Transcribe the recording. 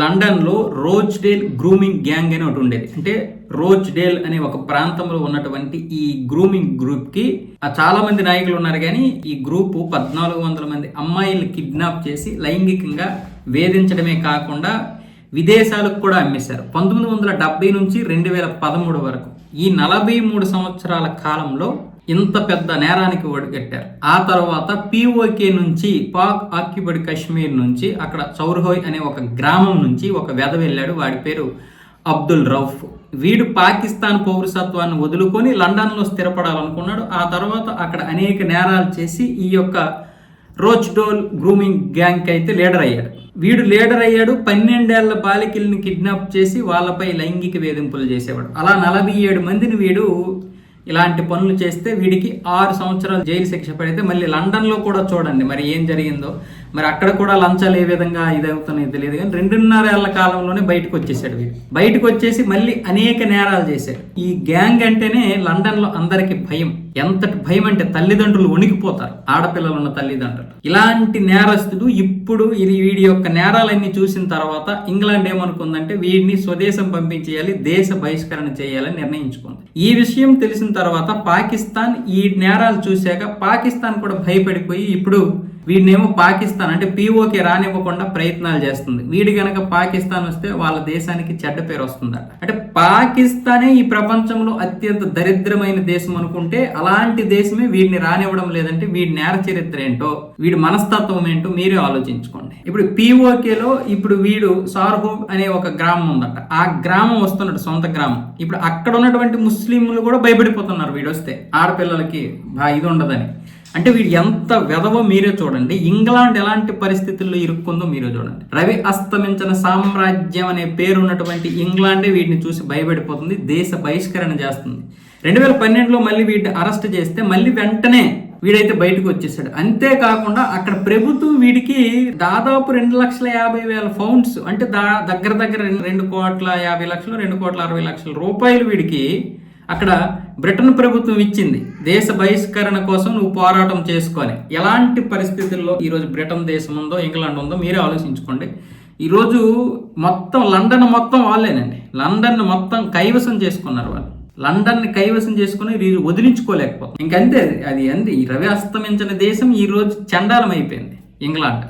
లండన్లో rose Dale grooming gang అని ఒకటి ఉండేది. అంటే రోజ్ డేల్ అనే ఒక ప్రాంతంలో ఉన్నటువంటి ఈ గ్రూమింగ్ గ్రూప్కి చాలా మంది నాయకులు ఉన్నారు కానీ ఈ గ్రూప్ పద్నాలుగు వందల మంది అమ్మాయిలు కిడ్నాప్ చేసి లైంగికంగా వేధించడమే కాకుండా విదేశాలకు కూడా అమ్మేశారు. పంతొమ్మిది వందల డెబ్బై నుంచి రెండు వేల పదమూడు వరకు. ఈ నలభై మూడు సంవత్సరాల కాలంలో ఇంత పెద్ద నేరానికి ఒడిగట్టారు. ఆ తర్వాత పిఓకే నుంచి పాక్ ఆక్యుపైడ్ కాశ్మీర్ నుంచి అక్కడ చౌర్హోయ్ అనే ఒక గ్రామం నుంచి ఒక వెధ వెళ్ళాడు. వాడి పేరు అబ్దుల్ రౌఫ్. వీడు పాకిస్తాన్ పౌరసత్వాన్ని వదులుకొని లండన్లో స్థిరపడాలనుకున్నాడు. ఆ తర్వాత అక్కడ అనేక నేరాలు చేసి ఈ యొక్క రోజ్ డోల్ గ్రూమింగ్ గ్యాంగ్కి అయితే లీడర్ అయ్యాడు. వీడు లీడర్ అయ్యాడు. పన్నెండేళ్ళ బాలికల్ని కిడ్నాప్ చేసి వాళ్ళపై లైంగిక వేధింపులు చేసేవాడు. అలా నలభై ఏడు మందిని వీడు ఇలాంటి పనులు చేస్తే వీడికి ఆరు సంవత్సరాలు జైలు శిక్ష పడితే మళ్ళీ లండన్లో కూడా చూడండి మరి ఏం జరిగిందో. మరి అక్కడ కూడా లంచాలు ఏ విధంగా ఇదవుతున్నాయో తెలియదు కానీ రెండున్నర ఏళ్ళ కాలంలోనే బయటకు వచ్చేసాడు వీడు. బయటకు వచ్చేసి మళ్ళీ అనేక నేరాలు చేశాడు. ఈ గ్యాంగ్ అంటేనే లండన్లో అందరికీ భయం. ఎంతటి భయం అంటే తల్లిదండ్రులు వణికిపోతారు ఆడపిల్లలు ఉన్న తల్లిదండ్రులు. ఇలాంటి నేరస్తుడు ఇప్పుడు ఇది వీడి యొక్క నేరాలన్నీ చూసిన తర్వాత ఇంగ్లాండ్ ఏమనుకుందంటే వీడిని స్వదేశం పంపించేయాలి దేశ బహిష్కరణ చేయాలని నిర్ణయించుకుంది. ఈ విషయం తెలిసిన తర్వాత పాకిస్తాన్ ఈ నేరాలు చూశాక పాకిస్తాన్ కూడా భయపడిపోయి ఇప్పుడు వీడినేమో పాకిస్తాన్ అంటే పీఓకి రానివ్వకుండా ప్రయత్నాలు చేస్తుంది. వీడి గనక పాకిస్తాన్ వస్తే వాళ్ళ దేశానికి చెడ్డ పేరు వస్తుందట. అంటే పాకిస్తానే ఈ ప్రపంచంలో అత్యంత దరిద్రమైన దేశం అనుకుంటే అలాంటి దేశమే వీడిని రానివ్వడం లేదంటే వీడి నేర చరిత్ర ఏంటో వీడి మనస్తత్వం ఏంటో మీరే ఆలోచించుకోండి. ఇప్పుడు పీఓకేలో ఇప్పుడు వీడు సార్హోబ్ అనే ఒక గ్రామం ఉందట. ఆ గ్రామం వస్తున్నాడు సొంత గ్రామం. ఇప్పుడు అక్కడ ఉన్నటువంటి ముస్లింలు కూడా భయపడిపోతున్నారు వీడు వస్తే ఆడపిల్లలకి బా ఇది ఉండదని. అంటే వీడు ఎంత వెధవో మీరే చూడండి. ఇంగ్లాండ్ ఎలాంటి పరిస్థితుల్లో ఇరుక్కుందో మీరే చూడండి. రవి అస్తమించిన సామ్రాజ్యం అనే పేరు ఉన్నటువంటి ఇంగ్లాండే వీటిని చూసి భయపడిపోతుంది దేశ బహిష్కరణ చేస్తుంది. రెండు వేల పన్నెండులో మళ్ళీ వీటిని అరెస్ట్ చేస్తే మళ్ళీ వెంటనే వీడైతే బయటకు వచ్చేసాడు. అంతేకాకుండా అక్కడ ప్రభుత్వం వీడికి దాదాపు రెండు లక్షల యాభై వేల ఫౌండ్స్ అంటే దా దగ్గర దగ్గర రెండు- రెండు కోట్ల యాభై లక్షలు రెండు కోట్ల అరవై లక్షల రూపాయలు వీడికి అక్కడ బ్రిటన్ ప్రభుత్వం ఇచ్చింది దేశ బహిష్కరణ కోసం నువ్వు పోరాటం చేసుకొని. ఎలాంటి పరిస్థితుల్లో ఈరోజు బ్రిటన్ దేశం ఉందో ఇంగ్లాండ్ ఉందో మీరే ఆలోచించుకోండి. ఈరోజు మొత్తం లండన్ మొత్తం వాళ్ళేనండి. లండన్ మొత్తం కైవసం చేసుకున్నారు వాళ్ళు. లండన్ని కైవసం చేసుకుని ఈరోజు వదిలించుకోలేకపోతుంది ఇంకంతే అది అది అంది ఈ రవి అస్తమించిన దేశం ఈరోజు రోజు చండాలం అయిపోయింది ఇంగ్లాండ్.